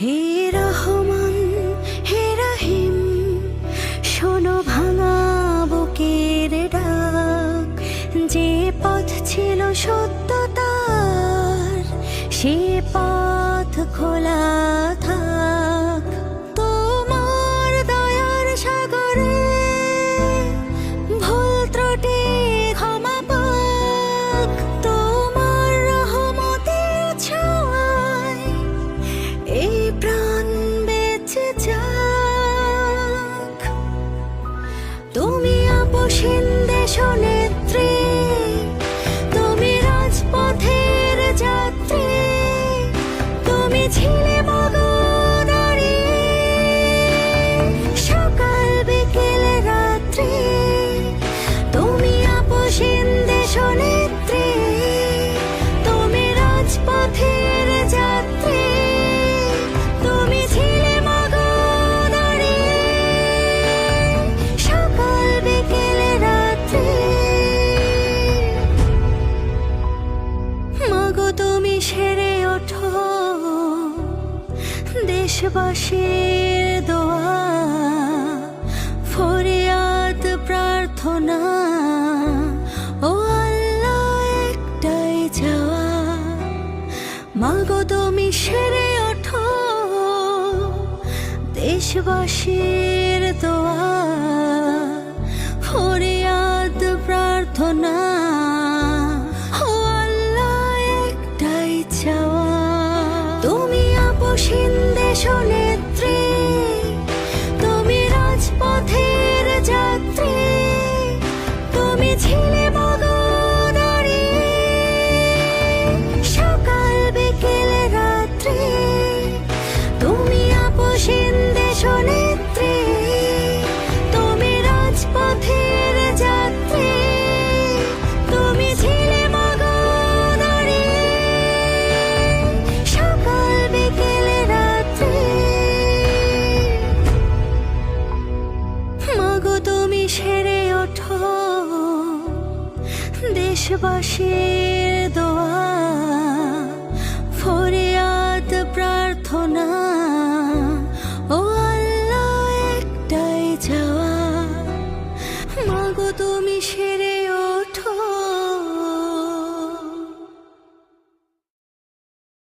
হে রহমান হে শোনো ভাঙা বুকের ডাক। যে পথ ছিল সত্যতার সে পথ খোলা শোনে দেশবাসীর দোয়া ফরিয়াদ প্রার্থনা ও আল্লাহ একটাই যাওয়া মাগো তুমি সেরে দেশবাসীর দোয়া। আপসীন তুমি রাজপথের যাত্রী তুমি ছিলে সেরে ওঠো। দেশবাসীর দোয়া।